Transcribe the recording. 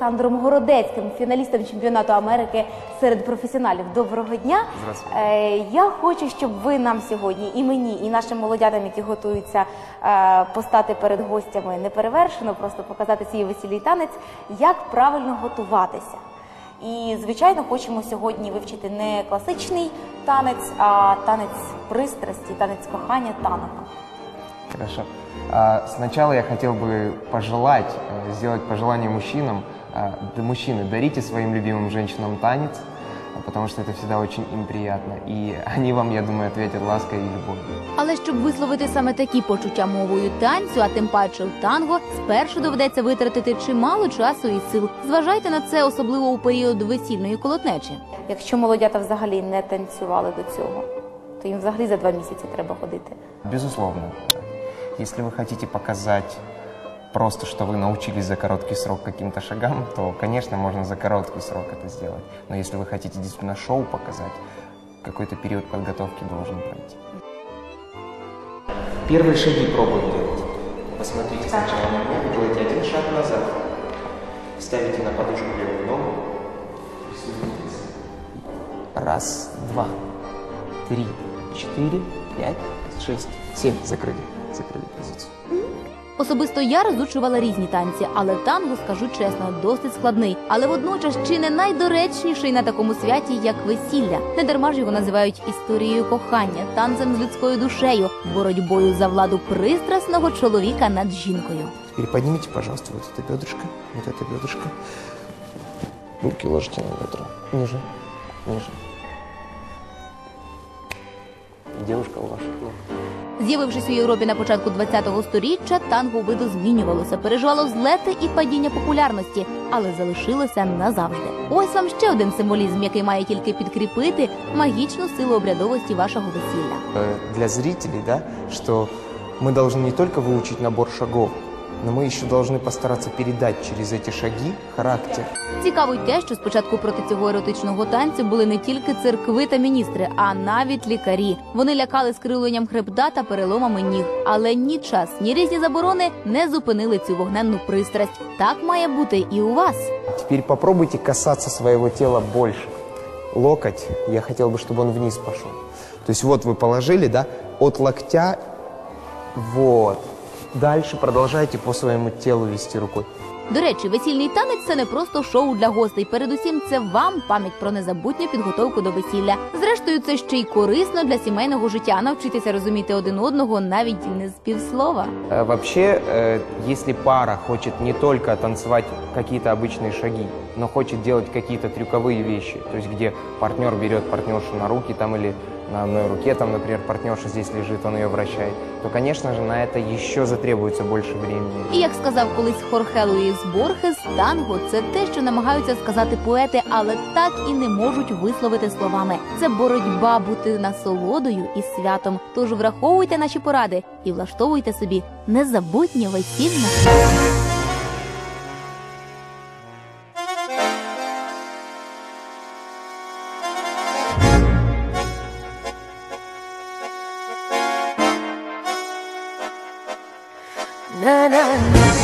Олександром Городецьким, фіналістом чемпіонату Америки серед професіоналів. Доброго дня! Здравствуйте. Е, Я хочу, щоб ви нам сьогодні і мені, і нашим молодятам, які готуються е, постати перед гостями неперевершено, просто показати свій весільний танець, як правильно готуватися. І, звичайно, хочемо сьогодні вивчити не класичний танець, а танець пристрасті, танець кохання танго. Хорошо. А, Сначала я хотел бы пожелать, э, сделать пожелание мужчинам А, да, Мужчины, дарите своим любимым женщинам танец, а, потому что это всегда очень им приятно. И они вам, я думаю, ответят лаской и любовью. Але щоб висловити саме такі почуття мовою танцю, а тим паче в танго, спершу доведеться витратити чимало часу і сил. Зважайте на це, особливо у період весільної колотнечі. Якщо молодята взагалі не танцювали до цього, то їм взагалі за два місяці треба ходити. Безусловно. Если вы хотите показать Просто, что вы научились за короткий срок каким-то шагам, то, конечно, можно за короткий срок это сделать. Но если вы хотите действительно шоу показать, какой-то период подготовки должен пройти. Первые шаги пробуем делать. Посмотрите сначала на меня, делайте один шаг назад. Ставите на подушку левую ногу. Раз, два, три, четыре, пять, шесть, семь. Закрыли. Закрыли позицию. Особисто я розучувала різні танці, але танго, скажу чесно, досить складний, але водночас чи не найдоречніший на такому святі, як весілля. Не дарма ж його називають історією кохання, танцем з людською душею, боротьбою за владу пристрасного чоловіка над жінкою. Теперь поднимите, пожалуйста, вот это бедрышко, вот это бедрышко. Руки ложите на бедра. Ниже, ниже. Девушка у ваших ног. З'явившись у Європі на початку 20-го сторіччя, танго виду змінювалося, переживало злети і падіння популярності, але залишилося назавжди. Ось вам ще один символізм, який має тільки підкріпити магічну силу обрядовості вашого весілля. э, для зрителей, да, что мы должны не только выучить набор шагов, но мы еще должны постараться передать через эти шаги характер. Цікаво й те, що спочатку проти цього еротичного танцю були не тільки церкви та міністри, а навіть лікарі. Вони лякали скривленням хребта та переломами ніг. Але ні час, ні різні заборони не зупинили цю вогненну пристрасть. Так має бути і у вас. Теперь попробуйте касаться своего тела больше. Локоть, я хотел бы, чтобы он вниз пошел. То есть вот вы положили, да, от локтя, вот. Дальше продолжайте по своему телу вести рукой. До речі, весільний танець це не просто шоу для гостей. Передусім, це вам пам'ять про незабутню підготовку до весілля. Зрештою, це ще й корисно для сімейного життя. Навчитися розуміти один одного навіть не з півслова. Э, Вообще, э, если пара хочет не только танцевать какие-то обычные шаги, но хочет делать какие-то трюковые вещи, то есть где партнер берет партнершу на руки там или на одной руке, там, например, партнерша здесь лежит, он ее вращает, то, конечно же, на это еще затребуется больше времени. І як сказав колись Хорхе Луїс Борхес, танго це те, що намагаються сказати поети, але так і не можуть висловити словами. Це боротьба бути насолодою і святом. Тож враховуйте наші поради і влаштовуйте собі незабутнє весілля. Na na na